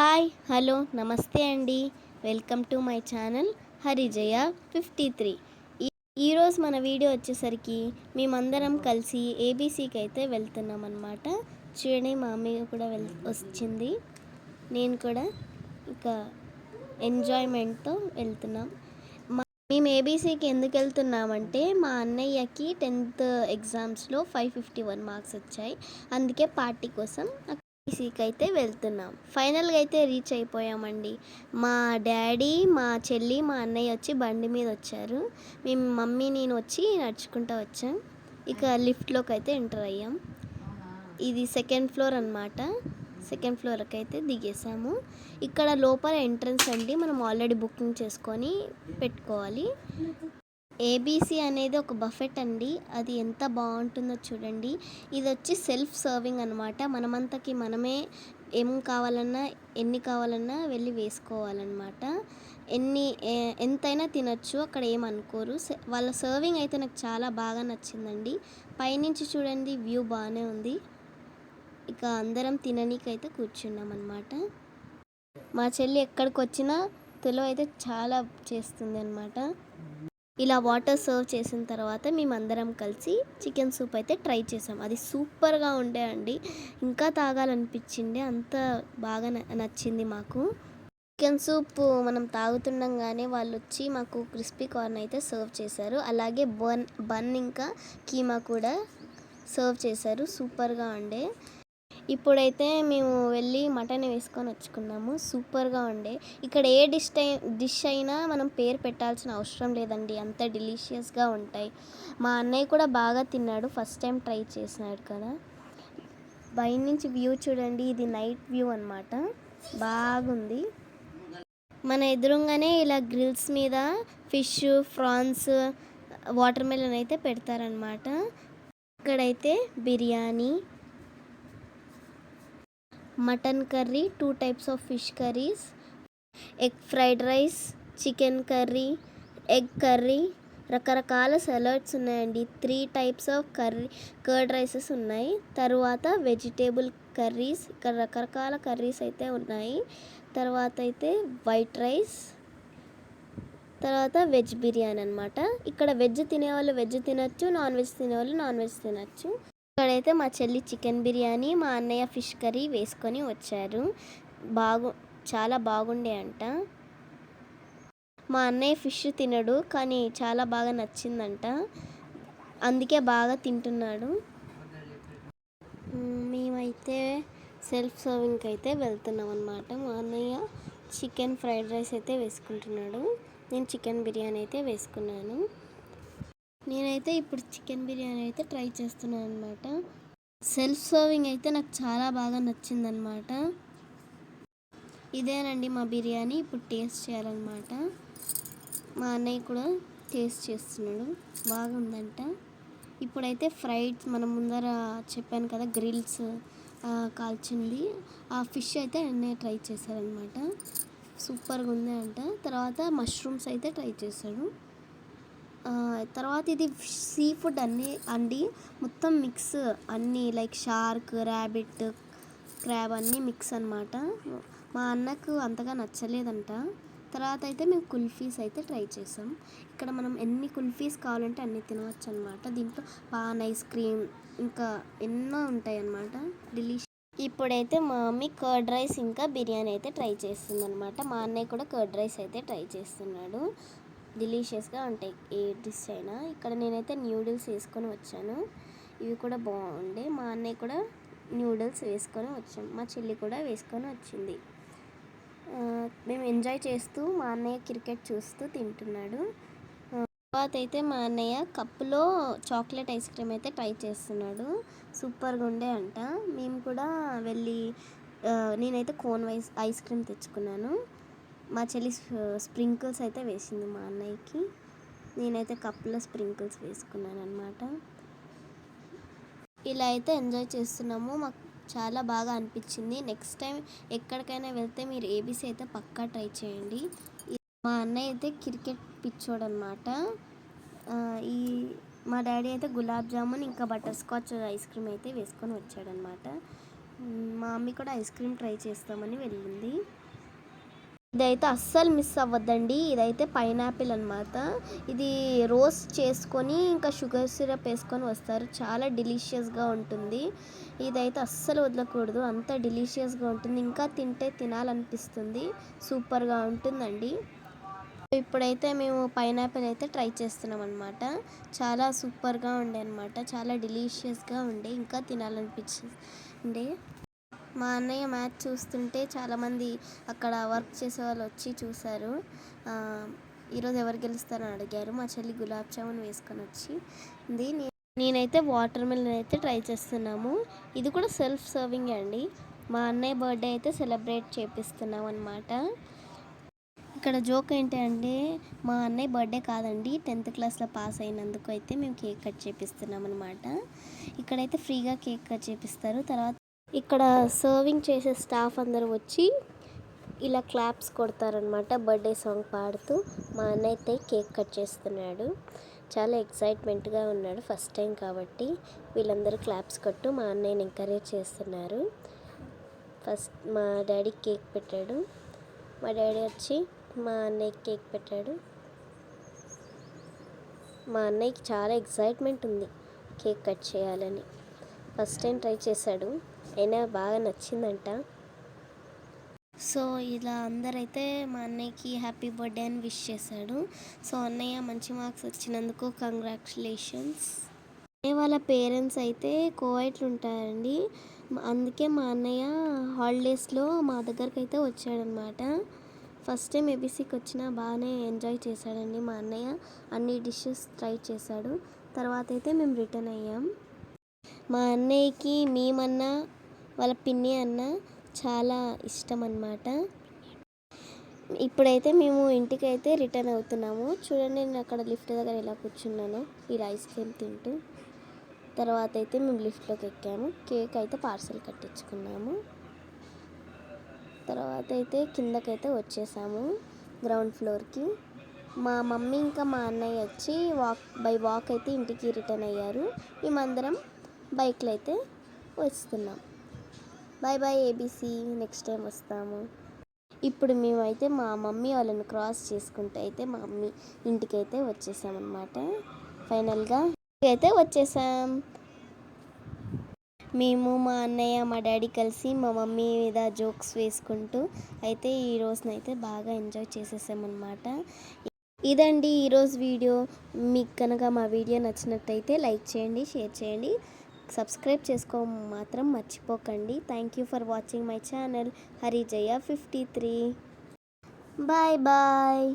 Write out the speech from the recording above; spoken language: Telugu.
హాయ్ హలో నమస్తే అండి. Welcome to my channel Harijaya fifty three. ఈరోజు మన వీడియో వచ్చేసరికి మేమందరం కలిసి ఏబీసీకి అయితే వెళ్తున్నాం అనమాట చూడండి మా మమ్మీ కూడా వెల్ వచ్చింది. నేను కూడా ఇక ఎంజాయ్మెంట్తో వెళ్తున్నాం. మేము ఏబీసీకి ఎందుకు వెళ్తున్నామంటే మా అన్నయ్యకి టెన్త్ ఎగ్జామ్స్లో ఫైవ్ ఫిఫ్టీ వన్ మార్క్స్ వచ్చాయి. అందుకే పార్టీ కోసం ఏబీసీకి అయితే వెళ్తున్నాం. ఫైనల్గా అయితే రీచ్ అయిపోయామండి. మా డాడీ మా చెల్లి మా అన్నయ్య వచ్చి బండి మీద వచ్చారు. మేము మమ్మీ నేను వచ్చి నడుచుకుంటూ వచ్చాం. ఇక లిఫ్ట్లోకి అయితే ఎంటర్ అయ్యాం. ఇది సెకండ్ ఫ్లోర్ అనమాట సెకండ్ ఫ్లోర్కి అయితే దిగేసాము. ఇక్కడ లోపల ఎంట్రన్స్ అండి. మనం ఆల్రెడీ బుకింగ్ చేసుకొని పెట్టుకోవాలి. ఏబీసీ అనేది ఒక బఫెట్ అండి. అది ఎంత బాగుంటుందో చూడండి. ఇది వచ్చి సెల్ఫ్ సర్వింగ్ అనమాట మనమంతకి మనమే ఏం కావాలన్నా ఎన్ని కావాలన్నా వెళ్ళి వేసుకోవాలన్నమాట. ఎన్ని ఎంతైనా తినచ్చు అక్కడ ఏమనుకోరు వాళ్ళ సర్వింగ్ అయితే నాకు చాలా బాగా నచ్చిందండి. పైనుంచి చూడండి వ్యూ బాగానే ఉంది. ఇక అందరం తిననీకైతే కూర్చున్నాం అనమాట మా చెల్లి ఎక్కడికి వచ్చినా తెలుగు అయితే చాలా చేస్తుంది అనమాట ఇలా వాటర్ సర్వ్ చేసిన తర్వాత మేమందరం కలిసి చికెన్ సూప్ అయితే ట్రై చేసాం. అది సూపర్గా ఉండే అండి. ఇంకా తాగాలనిపించింది. అంత బాగా నచ్చింది మాకు. చికెన్ సూప్ మనం తాగుతుండగానే వాళ్ళు వచ్చి మాకు క్రిస్పీ కార్న్ అయితే సర్వ్ చేశారు. అలాగే బన్ బన్ ఇంకా కీమా కూడా సర్వ్ చేశారు. సూపర్గా ఉండే. ఇప్పుడైతే మేము వెళ్ళి మటన్ వేసుకొని వచ్చుకున్నాము. సూపర్గా ఉండే. ఇక్కడ ఏ డిష్ డిష్ అయినా మనం పేరు పెట్టాల్సిన అవసరం లేదండి. అంత డెలిషియస్గా ఉంటాయి. మా అన్నయ్య కూడా బాగా తిన్నాడు. ఫస్ట్ టైం ట్రై చేసినాడు కదా. బయట నుంచి వ్యూ చూడండి. ఇది నైట్ వ్యూ అనమాట బాగుంది. మన ఎదురుగానే ఇలా గ్రిల్స్ మీద ఫిష్ ఫ్రాన్స్ వాటర్ మెలన్ అయితే పెడతారనమాట ఇక్కడైతే biryani mutton curry two types of fish curries egg fried rice chicken curry egg curry రకరకాల సలాడ్స్ ఉన్నాయండి. Three types of curry curd rices ఉన్నాయి. తర్వాత వెజిటేబుల్ కర్రీస్ ఇక్కడ రకరకాల కర్రీస్ అయితే ఉన్నాయి. తర్వాత అయితే వైట్ రైస్ తర్వాత వెజ్ బిర్యానీ అనమాట ఇక్కడ వెజ్ తినేవాళ్ళు వెజ్ తినచ్చు నాన్ వెజ్ తినేవాళ్ళు నాన్ వెజ్ తినచ్చు. ఇక్కడైతే మా చెల్లి చికెన్ బిర్యానీ మా అన్నయ్య ఫిష్ కర్రీ వేసుకొని వచ్చారు. బాగు చాలా బాగుండే అంట. మా అన్నయ్య ఫిష్ తినడు కానీ చాలా బాగా నచ్చిందంట. అందుకే బాగా తింటున్నాడు. మేమైతే సెల్ఫ్ సర్వింగ్కి అయితే వెళ్తున్నాం అనమాట మా అన్నయ్య చికెన్ ఫ్రైడ్ రైస్ అయితే వేసుకుంటున్నాడు. నేను చికెన్ బిర్యానీ అయితే వేసుకున్నాను. నేనైతే ఇప్పుడు చికెన్ బిర్యానీ అయితే ట్రై చేస్తున్నాను అనమాట సెల్ఫ్ సర్వింగ్ అయితే నాకు చాలా బాగా నచ్చిందనమాట ఇదేనండి మా బిర్యానీ. ఇప్పుడు టేస్ట్ చేయాలన్నమాట. మా అన్నయ్య కూడా టేస్ట్ చేస్తున్నాడు. బాగుందంట. ఇప్పుడైతే ఫ్రైడ్ మనం ముందర చెప్పాను కదా గ్రిల్స్ కాల్చింది. ఆ ఫిష్ అయితే అన్నయ్య ట్రై చేశారనమాట సూపర్గా ఉంది అంట తర్వాత మష్రూమ్స్ అయితే ట్రై చేశాడు. తర్వాత ఇది సీ ఫుడ్ అన్నీ అండి. మొత్తం మిక్స్ అన్నీ లైక్ షార్క్ ర్యాబిట్ క్రాబ్ అన్నీ మిక్స్ అనమాట మా అన్నకు అంతగా నచ్చలేదంట. తర్వాత అయితే మేము కుల్ఫీస్ అయితే ట్రై చేసాం. ఇక్కడ మనం ఎన్ని కుల్ఫీస్ కావాలంటే అన్ని తినవచ్చు అనమాట దీంట్లో పాన్ ఐస్ క్రీమ్ ఇంకా ఎన్నో ఉంటాయి అన్నమాట డిలీషియస్ ఇప్పుడైతే మా మమ్మీ కర్డ్ రైస్ ఇంకా బిర్యానీ అయితే ట్రై చేస్తుంది అనమాట మా అన్నయ్య కూడా కర్డ్ రైస్ అయితే ట్రై చేస్తున్నాడు. డిలీషియస్గా ఉంటాయి. ఏ డిష్ అయినా. ఇక్కడ నేనైతే న్యూడిల్స్ వేసుకొని వచ్చాను. ఇవి కూడా బాగుండే. మా అన్నయ్య కూడా న్యూడిల్స్ వేసుకొని వచ్చాం. మా చెల్లి కూడా వేసుకొని వచ్చింది. మేము ఎంజాయ్ చేస్తూ మా అన్నయ్య క్రికెట్ చూస్తూ తింటున్నాడు. తర్వాత అయితే మా అన్నయ్య కప్పులో చాక్లెట్ ఐస్ క్రీమ్ అయితే ట్రై చేస్తున్నాడు. సూపర్గా ఉండే అంట. మేము కూడా వెళ్ళి నేనైతే కోన్ వైస్ ఐస్ క్రీమ్ తెచ్చుకున్నాను. మా చెల్లి స్ప్రింకిల్స్ అయితే వేసింది మా అన్నయ్యకి. నేనైతే కప్పులో స్ప్రింకిల్స్ వేసుకున్నాను అనమాట ఇలా అయితే ఎంజాయ్ చేస్తున్నాము. మాకు చాలా బాగా అనిపించింది. నెక్స్ట్ టైం ఎక్కడికైనా వెళ్తే మీరు ఏబీసీ అయితే పక్కా ట్రై చేయండి. మా అన్నయ్య అయితే క్రికెట్ పిచ్చోడు అనమాట ఈ మా డాడీ అయితే గులాబ్ జామున్ ఇంకా బటర్ స్కాచ్ ఐస్ క్రీమ్ అయితే వేసుకొని వచ్చాడనమాట మా మమ్మీ కూడా ఐస్ క్రీమ్ ట్రై చేస్తామని వెళ్ళింది. ఇదైతే అస్సలు మిస్ అవ్వద్దండి. ఇదైతే పైనాపిల్ అనమాట ఇది రోస్ట్ చేసుకొని ఇంకా షుగర్ సిరప్ వేసుకొని వస్తారు. చాలా డెలిషియస్గా ఉంటుంది. ఇదైతే అస్సలు వదలకూడదు. అంత డెలిషియస్గా ఉంటుంది. ఇంకా తింటే తినాలనిపిస్తుంది. సూపర్గా ఉంటుందండి. ఇప్పుడైతే మేము పైనాపిల్ అయితే ట్రై చేస్తున్నాం అనమాట చాలా సూపర్గా ఉండే అనమాట చాలా డెలిషియస్గా ఉండే. ఇంకా తినాలనిపించింది. మా అన్నయ్య మ్యాచ్ చూస్తుంటే చాలామంది అక్కడ వర్క్ చేసే వాళ్ళు వచ్చి చూశారు. ఈరోజు ఎవరు గెలుస్తారని అడిగారు. మా చెల్లి గులాబ్ జామున్ వేసుకొని వచ్చి నే- నేనైతే వాటర్ మిలన్ అయితే ట్రై చేస్తున్నాము. ఇది కూడా సెల్ఫ్ సర్వింగ్ అండి. మా అన్నయ్య బర్త్డే అయితే సెలబ్రేట్ చేపిస్తున్నాం అనమాట ఇక్కడ జోక్ ఏంటి అంటే మా అన్నయ్య బర్త్డే కాదండి టెన్త్ క్లాస్లో పాస్ అయినందుకు అయితే మేము కేక్ కట్ చేపిస్తున్నాం అనమాట ఇక్కడైతే ఫ్రీగా కేక్ కట్ చేపిస్తారు. తర్వాత ఇక్కడ సర్వింగ్ చేసే స్టాఫ్ అందరూ వచ్చి ఇలా క్లాప్స్ కొడతారనమాట బర్త్డే సాంగ్ పాడుతూ. మా అన్నయ్య అయితే కేక్ కట్ చేస్తున్నాడు. చాలా ఎక్సైట్మెంట్గా ఉన్నాడు ఫస్ట్ టైం కాబట్టి. వీళ్ళందరూ క్లాప్స్ కొట్టు మా అన్నయ్యని ఎంకరేజ్ చేస్తున్నారు. ఫస్ట్ మా డాడీ కేక్ పెట్టాడు. మా డాడీ వచ్చి మా అన్నయ్యకి కేక్ పెట్టాడు. మా అన్నయ్యకి చాలా ఎక్సైట్మెంట్ ఉంది కేక్ కట్ చేయాలని. ఫస్ట్ టైం ట్రై చేశాడు. అయినా బాగా నచ్చిందంట. సో ఇలా అందరైతే మా అన్నయ్యకి హ్యాపీ బర్త్డే అని విష్ చేశాడు. సో అన్నయ్య మంచి మార్క్స్ వచ్చినందుకు కంగ్రాచులేషన్స్. అన్నయ్య వాళ్ళ పేరెంట్స్ అయితే కోవైట్లు ఉంటారండి. అందుకే మా అన్నయ్య హాలిడేస్లో మా దగ్గరికి అయితే వచ్చాడనమాట. ఫస్ట్ టైం ఏబీసీకి వచ్చినా బాగానే ఎంజాయ్ చేశాడండి మా అన్నయ్య. అన్ని డిషెస్ ట్రై చేశాడు. తర్వాత అయితే మేము రిటర్న్ అయ్యాం. మా అన్నయ్యకి మేమన్నా వాళ్ళ పిన్ని అన్న చాలా ఇష్టం అన్నమాట ఇప్పుడైతే మేము ఇంటికి అయితే రిటర్న్ అవుతున్నాము. చూడండి నేను అక్కడ లిఫ్ట్ దగ్గర ఎలా కూర్చున్నాను ఈ ఐస్ క్రీమ్ తింటూ. తర్వాత అయితే మేము లిఫ్ట్లోకి ఎక్కాము. కేక్ అయితే పార్సల్ కట్టించుకున్నాము. తర్వాత అయితే కిందకైతే వచ్చేసాము గ్రౌండ్ ఫ్లోర్కి. మా మమ్మీ ఇంకా మా అన్నయ్య వచ్చి వాక్ బై వాక్ అయితే ఇంటికి రిటర్న్ అయ్యారు. మేమందరం బైక్లో అయితే వస్తున్నాం. Bye bye ABC next time వస్తాము. ఇప్పుడు మేమైతే మా మమ్మీ వాళ్ళని క్రాస్ చేసుకుంటూ అయితే మా మమ్మీ ఇంటికి అయితే వచ్చేసామన్నమాట. ఫైనల్గా అయితే వచ్చేసాం. మేము మా అన్నయ్య మా డాడీ కలిసి మా మమ్మీ మీద జోక్స్ వేసుకుంటూ అయితే ఈ రోజునైతే బాగా ఎంజాయ్ చేసేసామన్నమాట. ఇదండి ఈరోజు వీడియో. మీకు కనుక మా వీడియో నచ్చినట్టయితే లైక్ చేయండి షేర్ చేయండి. సబ్స్క్రైబ్ చేసుకో మాత్రం మర్చిపోకండి. Thank you for watching my channel Harijaya fifty three bye bye